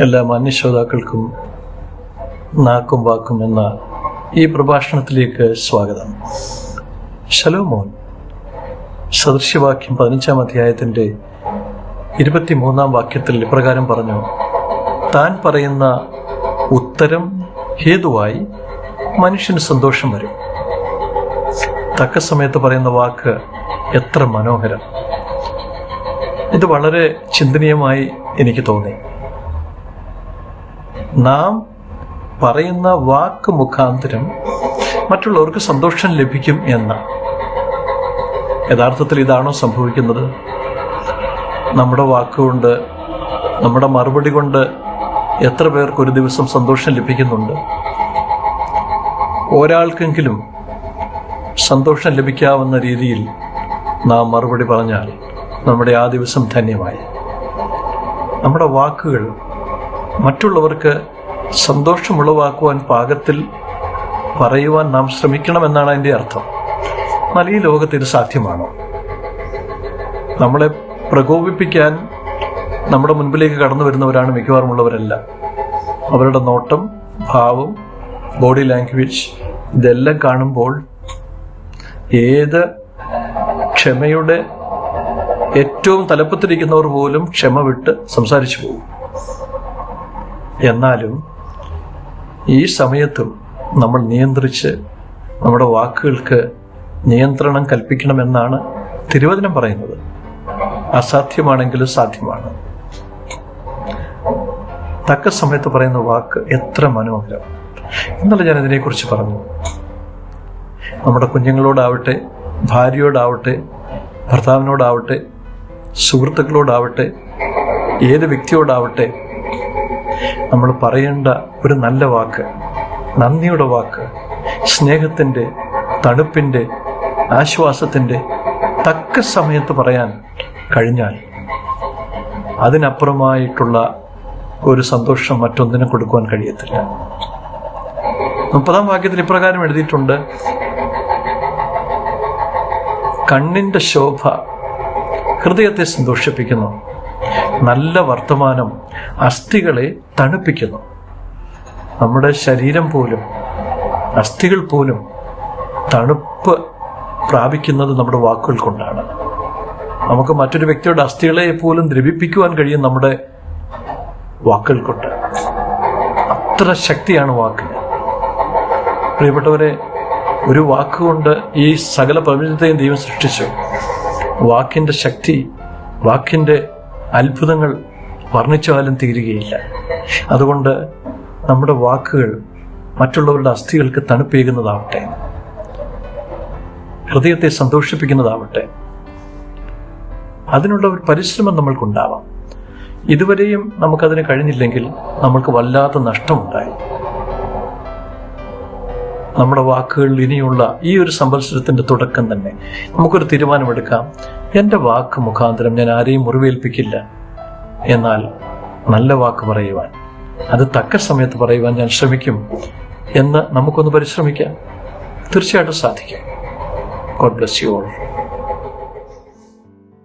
എല്ലാ മാന്യശ്രോതാക്കൾക്കും നാക്കും വാക്കും എന്ന ഈ പ്രഭാഷണത്തിലേക്ക് സ്വാഗതം. ശലോമോൻ സദൃശ്യവാക്യം പതിനഞ്ചാം അധ്യായത്തിന്റെ ഇരുപത്തിമൂന്നാം വാക്യത്തിൽ ഇപ്രകാരം പറഞ്ഞു താൻ പറയുന്ന ഉത്തരം ഹേതുവായി മനുഷ്യന് സന്തോഷം വരും. തക്ക സമയത്ത് പറയുന്ന വാക്ക് എത്ര മനോഹരം. ഇത് വളരെ ചിന്തനീയമായി എനിക്ക് തോന്നി. നാം പറയുന്ന വാക്ക് മുഖാന്തരം മറ്റുള്ളവർക്ക് സന്തോഷം ലഭിക്കും എന്ന. യഥാർത്ഥത്തിൽ ഇതാണോ സംഭവിക്കുന്നത്? നമ്മുടെ വാക്കുകൊണ്ട് നമ്മുടെ മറുപടി കൊണ്ട് എത്ര പേർക്ക് ഒരു ദിവസം സന്തോഷം ലഭിക്കുന്നുണ്ട്? ഒരാൾക്കെങ്കിലും സന്തോഷം ലഭിക്കാവുന്ന രീതിയിൽ നാം മറുപടി പറഞ്ഞാൽ നമ്മുടെ ആ ദിവസം ധന്യമായി. നമ്മുടെ വാക്കുകൾ മറ്റുള്ളവർക്ക് സന്തോഷമുളവാക്കുവാൻ പാകത്തിൽ പറയുവാൻ നാം ശ്രമിക്കണമെന്നാണ് അതിന്റെ അർത്ഥം. എന്നാൽ ഈ ലോകത്ത് ഇത് സാധ്യമാണോ? നമ്മളെ പ്രകോപിപ്പിക്കാൻ നമ്മുടെ മുൻപിലേക്ക് കടന്നു വരുന്നവരാണ് മിക്കവാറും ഉള്ളവരല്ല അവരുടെ നോട്ടം ഭാവം ബോഡി ലാംഗ്വേജ് ഇതെല്ലാം കാണുമ്പോൾ ഏത് ക്ഷമയുടെ ഏറ്റവും തലപ്പത്തിരിക്കുന്നവർ പോലും ക്ഷമ വിട്ട് സംസാരിച്ചു പോകും. എന്നാലും ഈ സമയത്തും നമ്മൾ നിയന്ത്രിച്ച് നമ്മുടെ വാക്കുകൾക്ക് നിയന്ത്രണം കൽപ്പിക്കണമെന്നാണ് തിരുവചനം പറയുന്നത്. അസാധ്യമാണെങ്കിലും സാധ്യമാണ്. തക്ക സമയത്ത് പറയുന്ന വാക്ക് എത്ര മനോഹരം. ഇന്നലെ ഞാൻ ഇതിനെക്കുറിച്ച് പറഞ്ഞു. നമ്മുടെ കുഞ്ഞുങ്ങളോടാവട്ടെ ഭാര്യയോടാവട്ടെ ഭർത്താവിനോടാവട്ടെ സുഹൃത്തുക്കളോടാവട്ടെ ഏത് വ്യക്തിയോടാവട്ടെ നമ്മൾ പറയേണ്ട ഒരു നല്ല വാക്ക് നന്ദിയുടെ വാക്ക് സ്നേഹത്തിന്റെ തണുപ്പിന്റെ ആശ്വാസത്തിന്റെ തക്ക സമയത്ത് പറയാൻ കഴിഞ്ഞാൽ അതിനപ്പുറമായിട്ടുള്ള ഒരു സന്തോഷം മറ്റൊന്നിനും കൊടുക്കുവാൻ കഴിയത്തില്ല. മുപ്പതാം വാക്യത്തിൽ ഇപ്രകാരം എഴുതിയിട്ടുണ്ട് കണ്ണിന്റെ ശോഭ ഹൃദയത്തെ സന്തോഷിപ്പിക്കുന്നു. നല്ല വർത്തമാനം അസ്ഥികളെ തണുപ്പിക്കുന്നു. നമ്മുടെ ശരീരം പോലും അസ്ഥികൾ പോലും തണുപ്പ് പ്രാപിക്കുന്നത് നമ്മുടെ വാക്കുകൾ കൊണ്ടാണ്. നമുക്ക് മറ്റൊരു വ്യക്തിയുടെ അസ്ഥികളെ പോലും ദ്രവിപ്പിക്കുവാൻ കഴിയും നമ്മുടെ വാക്കുകൾ കൊണ്ട്. അത്ര ശക്തിയാണ് വാക്കിന് പ്രിയപ്പെട്ടവരെ ഒരു വാക്കുകൊണ്ട് ഈ സകല പ്രപഞ്ചത്തെയും ദൈവം സൃഷ്ടിച്ചു. വാക്കിന്റെ ശക്തി വാക്കിന്റെ അത്ഭുതങ്ങൾ വർണിച്ചാലും തീരുകയില്ല. അതുകൊണ്ട് നമ്മുടെ വാക്കുകൾ മറ്റുള്ളവരുടെ അസ്ഥികൾക്ക് തണുപ്പേകുന്നതാവട്ടെ. ഹൃദയത്തെ സന്തോഷിപ്പിക്കുന്നതാവട്ടെ. അതിനുള്ള ഒരു പരിശ്രമം നമ്മൾക്കുണ്ടാവാം. ഇതുവരെയും നമുക്കതിന് കഴിഞ്ഞില്ലെങ്കിൽ നമ്മൾക്ക് വല്ലാത്ത നഷ്ടമുണ്ടായി. നമ്മുടെ വാക്കുകളിൽ ഇനിയുള്ള ഈ ഒരു സംവത്സരത്തിന്റെ തുടക്കം തന്നെ. നമുക്കൊരു തീരുമാനമെടുക്കാം. എന്റെ വാക്ക് മുഖാന്തരം ഞാൻ ആരെയും മുറിവേൽപ്പിക്കില്ല. എന്നാൽ നല്ല വാക്ക് പറയുവാൻ അത് തക്ക സമയത്ത് പറയുവാൻ ഞാൻ ശ്രമിക്കും എന്ന് നമുക്കൊന്ന് പരിശ്രമിക്കാം. തീർച്ചയായിട്ടും സാധിക്കും. God bless you all